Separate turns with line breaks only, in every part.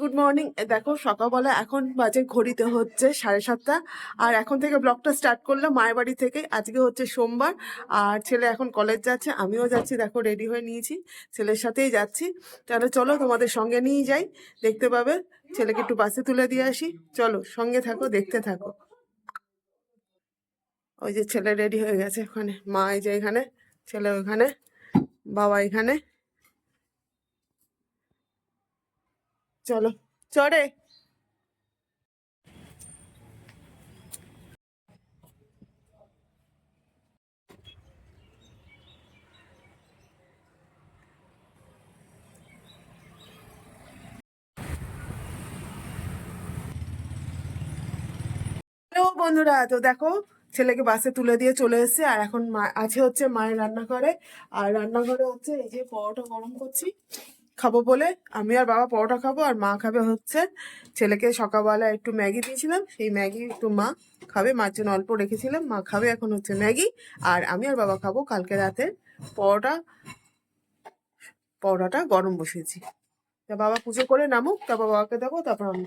Good morning দেখো, সকালবেলা এখন বাজে ঘড়িতে হচ্ছে সাড়ে সাতটা। আর এখন থেকে ব্লগটা স্টার্ট করলাম মায়ের বাড়ি থেকে। আজকে হচ্ছে সোমবার। আর ছেলে এখন কলেজ যাচ্ছে, আমিও যাচ্ছি, দেখো রেডি হয়ে নিয়েছি। ছেলের সাথেই যাচ্ছি। তাহলে চলো তোমাদের সঙ্গে নিয়ে যাই। দেখতে পাবে, ছেলেকে একটু বাসে তুলে দিয়ে আসি। চলো, সঙ্গে থাকো, দেখতে থাকো। ওই যে ছেলে রেডি হয়ে গেছে ওখানে মা এই যে এখানে, ছেলে ওখানে, বাবা এখানে। চলো, চড়ে। বন্ধুরা, তো দেখো, ছেলেকে বাসে তুলে দিয়ে চলে এসেছে, আর এখন আছে হচ্ছে মায়ের রান্নাঘরে, আর রান্নাঘরে হচ্ছে এই যে পরোটা গরম করছি। খাব বলে আমি আর বাবা পরোটা খাব আর মা খাবে হচ্ছে ছেলেকে সকালবেলা একটু ম্যাগি দিয়েছিলাম। সেই ম্যাগি একটু মা খাবে, মার জন্য অল্প রেখেছিলাম। মা খাবে এখন হচ্ছে ম্যাগি আর আমি আর বাবা খাব কালকে রাতে পরোটা। পরোটাটা গরম বসিয়েছি। তা বাবা পুজো করে নামুক, তারপর বাবাকে দেবো, তারপর আমি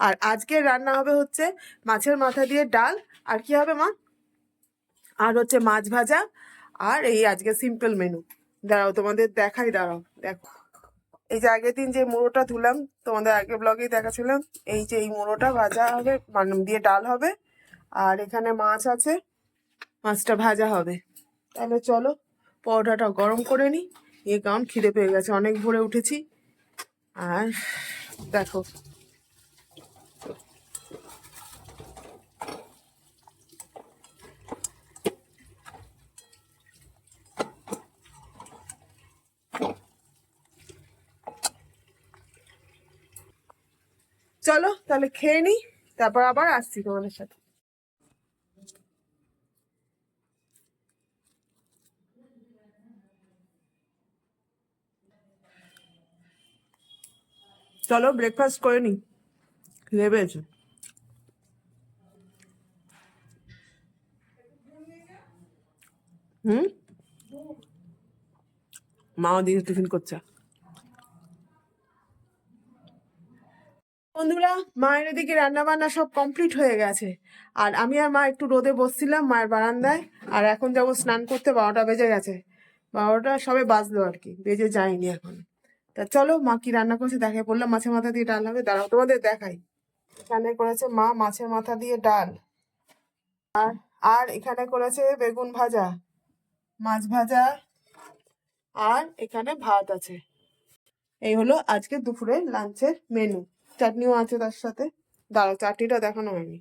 আর আজকে রান্না হবে হচ্ছে মাছের মাথা দিয়ে ডাল। আর কি হবে মা? আর হচ্ছে মাছ ভাজা। আর এই আজকে সিম্পল মেনু দাঁড়াও তোমাদের দেখাই, দাঁড়াও, দেখো। এই যে আগের দিন যে মুড়োটা ধুলাম, তোমাদের আগে ব্লগেই দেখাছিলাম, এই যে এই মুড়োটা ভাজা হবে মানে দিয়ে ডাল হবে, আর এখানে মাছ আছে, মাছটা ভাজা হবে। তাহলে চলো, পরোটাটা গরম করে নিই, এ কারণ খিদে পেয়ে গেছে, অনেক ভরে উঠেছি। আর দেখো চলো, তাহলে খেয়ে নিই, তারপর আবার আসছি তোমাদের সাথে। চলো ব্রেকফাস্ট করে নি পেয়েছে হুম? মাও দিয়ে টিফিন করছে। বন্ধুরা, মায়ের এদিকে রান্না বান্না সব কমপ্লিট হয়ে গেছে। আর আমি আর মা একটু রোদে বসছিলাম মায়ের বারান্দায়, আর এখন যাব স্নান করতে, বারোটা বেজে গেছে। বারোটা সবে বাজলো আর কি, বেজে যায়নি এখন। তা চলো, মা কি রান্না করছে দেখে বললাম মাছের মাথা দিয়ে ডাল হবে, দাঁড়াও তোমাদের দেখাই। এখানে করেছে মা মাছের মাথা দিয়ে ডাল। আর আর এখানে করেছে বেগুন ভাজা, মাছ ভাজা, আর এখানে ভাত আছে। এই হলো আজকে দুপুরে লাঞ্চের মেনু চাটনিও আছে তার সাথে। দাঁড়াও, চাটনিটা দেখানো হয়নি।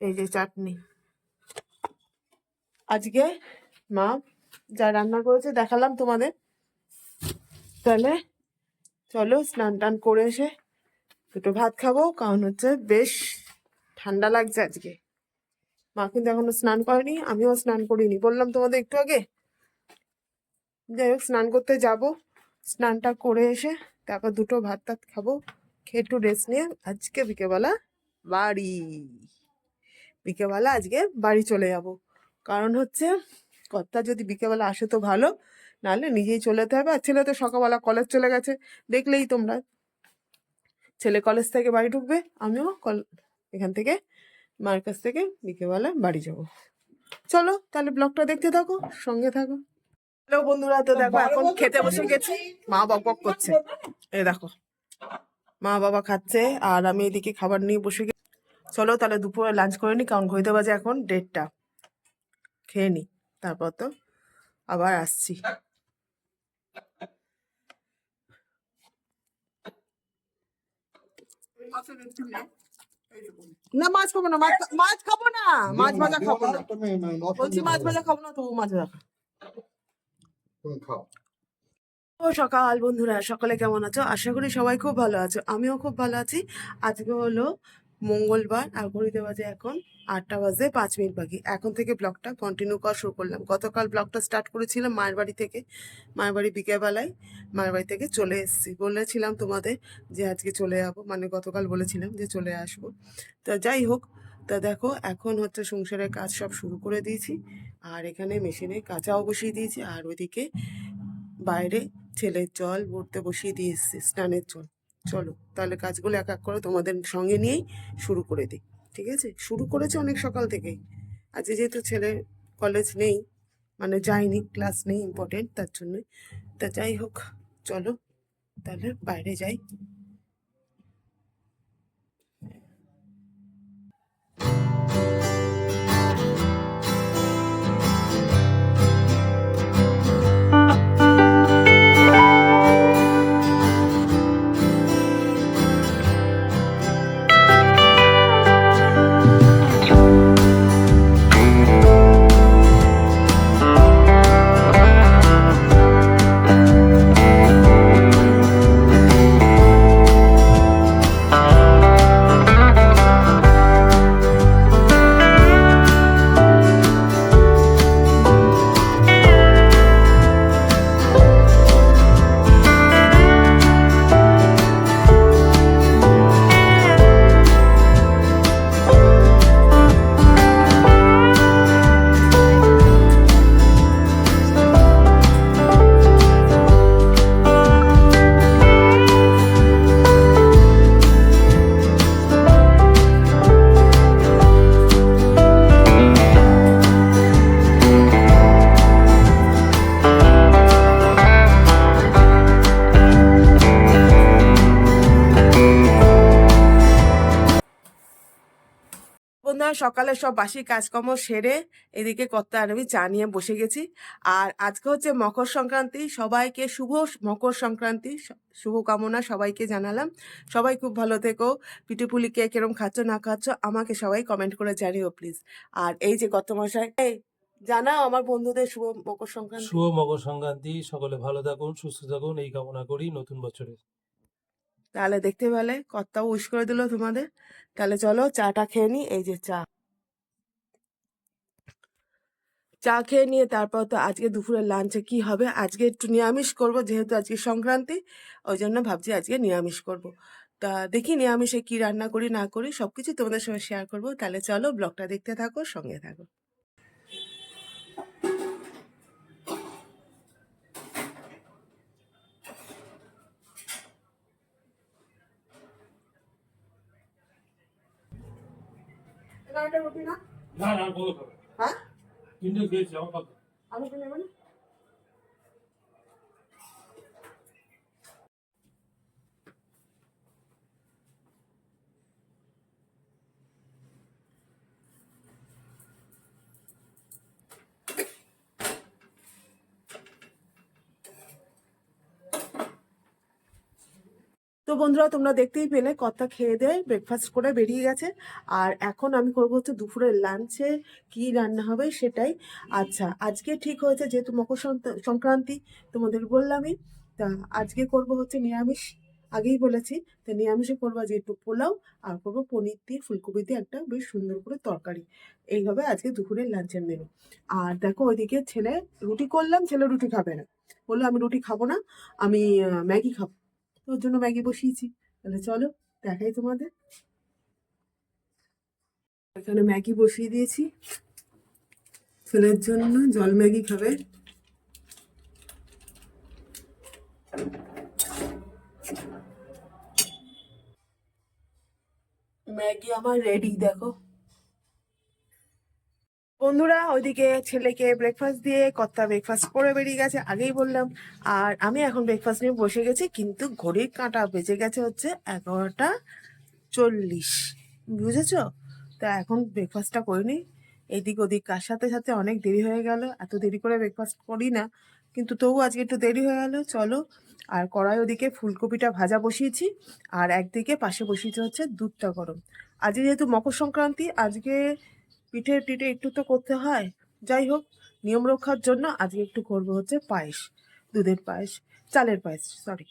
এই যে চাটনি। আজকে মা যা রান্না করেছে দেখালাম তোমাদের। তাহলে চলো স্নান টান করে এসে দুটো ভাত খাব, কারণ হচ্ছে বেশ ঠান্ডা লাগছে আজকে। মা কিন্তু এখনও স্নান করেনি, আমিও স্নান করিনি। বললাম তোমাদের একটু আগে। যাই হোক, স্নান করতে যাব। স্নানটা করে এসে তারপর দুটো ভাত টাত খাব, খেয়ে একটু রেস্ট নিয়ে আজকে বিকেবেলা বাড়ি। বিকেবেলা আজকে বাড়ি চলে যাব। কারণ হচ্ছে কর্তা যদি বিকেবেলা আসে তো ভালো, নাহলে নিজেই চলে যেতে হবে। আর ছেলে তো সকালবেলা কলেজ চলে গেছে, দেখলেই তোমরা। ছেলে কলেজ থেকে বাড়ি ঢুকবে, আমিও কল এখান থেকে মার কাছ থেকে বিকেবেলা বাড়ি যাব। চলো তাহলে ব্লগটা দেখতে থাকো, সঙ্গে থাকো। হ্যালো বন্ধুরা তো দেখো এখন খেতে বসে গেছি। মা বক বক করছে। এই দেখো মা বাবা খাচ্ছে আর আমি এদিকে খাবার নিয়ে বসে গেছি। চলো তাহলে দুপুরে লাঞ্চ করে নি কারণ ঘড়িতে বাজে এখন দেড়টা। খেয়ে নি তারপর তো আবার আসছি। না মাছ খাব না মাছ মাছ খাব না। মাছ ভাজা খাব। না বলছি মাছ ভাজা খাব না তবু মাছ ও সকাল বন্ধুরা, সকালে কেমন আছো? আশা করি সবাই খুব ভালো আছো। আমিও খুব ভালো আছি। আজকে হলো মঙ্গলবার, আর ঘড়িতে বাজে এখন আটটা বাজে পাঁচ মিনিট বাকি। এখন থেকে ব্লগটা কন্টিনিউ করা শুরু করলাম। গতকাল ব্লগটা স্টার্ট করেছিলাম মায়ের বাড়ি থেকে। মায়ের বাড়ি বিকেলবেলায় মায়ের বাড়ি থেকে চলে এসেছি। বলেছিলাম তোমাদের যে আজকে চলে যাব। মানে গতকাল বলেছিলাম যে চলে আসব। তা যাই হোক তা দেখো, এখন হচ্ছে সংসারের কাজ সব শুরু করে দিয়েছি। আর এখানে মেশিনে কাঁচাও বসিয়ে দিয়েছি, আর ওইদিকে বাইরে ছেলের জল ভরতে বসিয়ে দিয়ে এসছি, স্নানের জল। চলো, তাহলে কাজগুলো এক এক করে তোমাদের সঙ্গে নিয়েই শুরু করে দিই, ঠিক আছে? শুরু করেছে অনেক সকাল থেকেই। আজকে যেহেতু ছেলে কলেজ নেই মানে যায়নি ক্লাস নেই ইম্পর্টেন্ট তার জন্যই। তা যাই হোক, চলো, তাহলে বাইরে যাই। বন্ধুরা সকালে সব বাসি কাজকর্ম সেরে এদিকে কর্তা আমি চা নিয়ে বসে গেছি। আর আজকে হচ্ছে মকর সংক্রান্তি, সবাইকে শুভ মকর সংক্রান্তি শুভকামনা সবাইকে জানালাম। সবাই খুব ভালো থেকো। পিঠেপুলিকে কিরম খাচ্ছ, না খাচ্ছ, আমাকে সবাই কমেন্ট করে জানিও প্লিজ আর এই যে কত মশাই, এই জানাও আমার বন্ধুদের শুভ মকর সংক্রান্তি।
শুভ মকর সংক্রান্তি, সকলে ভালো থাকুন, সুস্থ থাকুন, এই কামনা করি নতুন বছরে
তাহলে দেখতে পেলে কর্তাও উইশ করে দিল তোমাদের। তাহলে চলো চাটা খেয়ে নি, এই যে চা। চা খেয়ে নিয়ে তারপর তো আজকে দুপুরের লাঞ্চে কি হবে? আজকে একটু নিরামিষ করব, যেহেতু আজকে সংক্রান্তি, ওই জন্য ভাবছি আজকে নিরামিষ করব। তা দেখি নিরামিষে কি রান্না করি, না করি সব কিছু তোমাদের সঙ্গে শেয়ার করব। তাহলে চলো ব্লগটা দেখতে থাকো, সঙ্গে থাকো। রুটি না?
না না বলো
হ্যাঁ?
কিন্তু খেয়েছি আমার কথা।
আমি তো নেব না তো বন্ধুরা, তোমরা দেখতেই পেলে কর্তা খেয়ে দেয় ব্রেকফাস্ট করে বেরিয়ে গেছে। আর এখন আমি করব হচ্ছে দুপুরের লাঞ্চে কি রান্না হবে সেটাই। আচ্ছা আজকে ঠিক হয়েছে যেহেতু মকর সংক্রান্তি, তোমাদের বললামই। তা আজকে করব হচ্ছে নিরামিষ। আগেই বলেছি, তো নিরামিষে করব যে একটু পোলাও আর করব পনির দিয়ে ফুলকপি দিয়ে একটা বেশ সুন্দর করে তরকারি। এইভাবে আজকে দুপুরের লাঞ্চের মেনু আর দেখো ওইদিকে ছেলে রুটি করলাম, ছেলে রুটি খাবে না। বলল, আমি রুটি খাব না, আমি ম্যাগি খাব। তো ওর জন্য ম্যাগি বসিয়েছি। তাহলে চলো, দেখাই তোমাদের। এখানে ম্যাগি বসিয়ে দিয়েছি। ছেলের জন্য জল ম্যাগি খাবে। ম্যাগি আমার রেডি দেখো। বন্ধুরা, ওইদিকে ছেলেকে ব্রেকফাস্ট দিয়ে, কর্তা ব্রেকফাস্ট করে বেরিয়ে গেছে, আগেই বললাম। আর আমি এখন ব্রেকফাস্ট নিয়ে বসে গেছি, কিন্তু ঘড়ির কাঁটা বেজে গেছে হচ্ছে এগারোটা চল্লিশ। বুঝেছ? তা এখন ব্রেকফাস্টটা করিনি এদিক ওদিক কার সাথে সাথে অনেক দেরি হয়ে গেল, এত দেরি করে ব্রেকফাস্ট করি না, কিন্তু তবু আজকে একটু দেরি হয়ে গেল, চলো। আর কড়াই ওদিকে ফুলকপিটা ভাজা বসিয়েছি, আর একদিকে পাশে বসিয়েছে হচ্ছে দুধটা গরম। আজকে যেহেতু মকর সংক্রান্তি, আজকে পিঠে টিঠে একটু তো করতে হয়। যাই হোক, নিয়ম রক্ষার জন্য আজকে একটু করব হচ্ছে পায়েস, দুধের পায়েস, চালের পায়েস সরি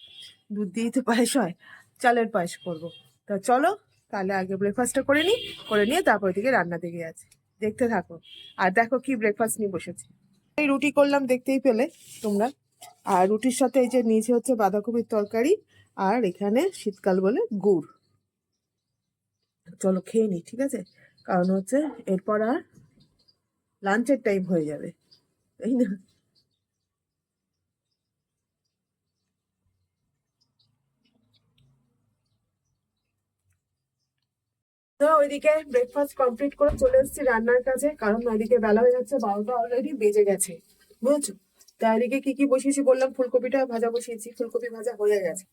দুধ দিয়েই তো পায়েস হয়, চালের পায়েস করব। তা চলো, তাহলে আগে ব্রেকফাস্টটা করে নিই, করে নিয়ে তারপর দিকে রান্না দিকে আছে দেখতে থাকো। আর দেখো কি ব্রেকফাস্ট নিয়ে বসেছি। এই রুটি করলাম দেখতেই পেলে তোমরা। আর রুটির সাথে এই যে নিয়েছে হচ্ছে বাঁধাকপির তরকারি আর এখানে শীতকাল বলে গুড়। চলো খেয়ে নিই, ঠিক আছে? কারণ হচ্ছে এরপর আর লাঞ্চের টাইম হয়ে যাবে, তাই না? তো ওইদিকে ব্রেকফাস্ট কমপ্লিট করে চলে এসেছি রান্নার কাছে কারণ ওইদিকে বেলা হয়ে যাচ্ছে, বারোটা অলরেডি বেজে গেছে, বুঝছ? তা এদিকে কি কি বসিয়েছি বললাম, ফুলকপিটা ভাজা বসিয়েছি, ফুলকপি ভাজা হয়ে গেছে।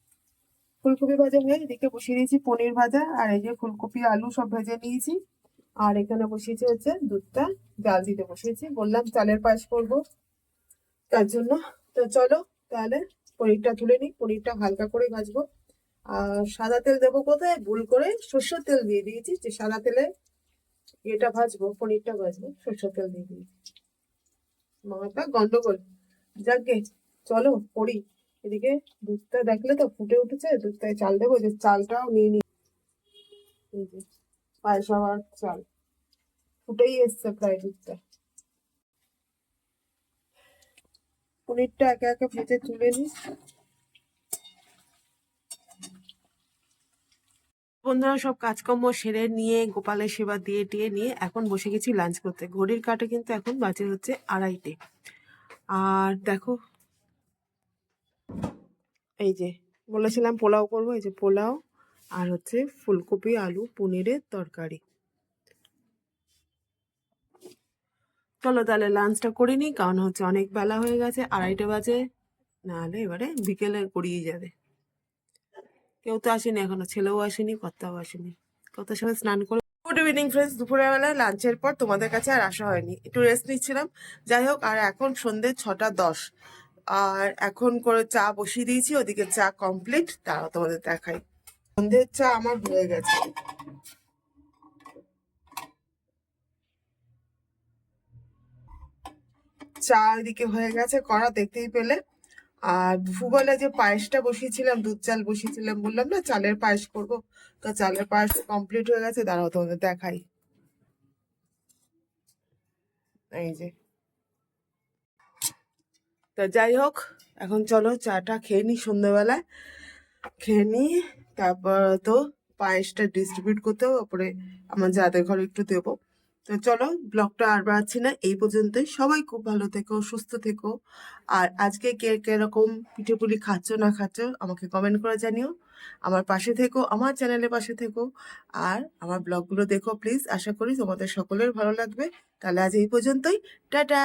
ফুলকপি ভাজা হয়ে এদিকে বসিয়ে দিয়েছি পনির ভাজা, আর এই যে ফুলকপি, আলু সব ভেজে নিয়েছি। আর এখানে বসিয়েছি হচ্ছে দুধটা জাল দিতে বসিয়েছি। বললাম চালের পায়েস করব, তার জন্য। তো চলো তাহলে পনিরটা তুলে নিই। পনিরটা হালকা করে ভাজবো। আর সাদা তেল দেবো কোথায়? ভুল করে সর্ষের তেল দিয়ে দিয়েছি, যে সাদা তেলে এটা ভাজবো, পনিরটা ভাজবো, সর্ষের তেল দিয়ে দিয়েছি। মাথা গন্ডগোল। যাকে চলো করি এদিকে দুধটা দেখলে তো ফুটে উঠেছে, দুধটায় চাল দেবো, যে চালটাও নিয়ে নিই পায়েস হওয়ার চাল ফুটেই এসছে প্রায় পনিরটা একে একে ভেজে তুলে বন্ধুরা, সব কাজকর্ম সেরে নিয়ে, গোপালের সেবা দিয়ে টিয়ে নিয়ে এখন বসে গেছি লাঞ্চ করতে। ঘড়ির কাটে কিন্তু এখন বাজে হচ্ছে আড়াইটে। আর দেখো, এই যে বলেছিলাম পোলাও করব, এই যে পোলাও। আর হচ্ছে ফুলকপি, আলু, পনিরের তরকারি। চলো তাহলে লাঞ্চটা করে নিই, কারণ হচ্ছে অনেক বেলা হয়ে গেছে, আড়াইটে বাজে। নাহলে এবারে বিকেলে গড়িয়ে যাবে। কেউ তো আসেনি এখনও, ছেলেও আসেনি, কর্তাও আসেনি। কত সময় স্নান করে গুড ইভিনিং ফ্রেন্ডস দুপুরের বেলায় লাঞ্চের পর তোমাদের কাছে আর আসা হয়নি। একটু রেস্ট নিচ্ছিলাম। যাই হোক, আর এখন সন্ধে ছটা দশ। আর এখন করে চা বসিয়ে দিয়েছি, ওদিকে চা কমপ্লিট তাও তোমাদের দেখাই। সন্ধ্যের চা আমার হয়ে গেছে। চা এদিকে হয়ে গেছে করা দেখতেই পেলে। আর ভূগোলে যে পায়েসটা বসিয়েছিলাম, দুধ চাল বসিয়েছিলাম, বললাম, না, চালের পায়েস করব। তো চালের পায়েস কমপ্লিট হয়ে গেছে। দাঁড়াও, তোমাদের দেখাই। এই যে। তা যাই হোক, এখন চলো চাটা খেয়ে নিই সন্ধ্যেবেলায়। খেয়ে নিই তারপর তো পায়েসটা ডিস্ট্রিবিউট করতে ওপরে আমার যাদের ঘরে একটু দেবো। তো চলো ব্লগটা আর বাড়াচ্ছি না, এই পর্যন্তই। সবাই খুব ভালো থেকো, সুস্থ থেকো। আর আজকে কে কীরকম পিঠে পুলি খাচ্ছ, না খাচ্ছ, আমাকে কমেন্ট করে জানিও। আমার পাশে থেকো, আমার চ্যানেলের পাশে থেকো। আর আমার ব্লগগুলো দেখো প্লিজ আশা করি তোমাদের সকলের ভালো লাগবে। তাহলে আজ এই পর্যন্তই। টাটা!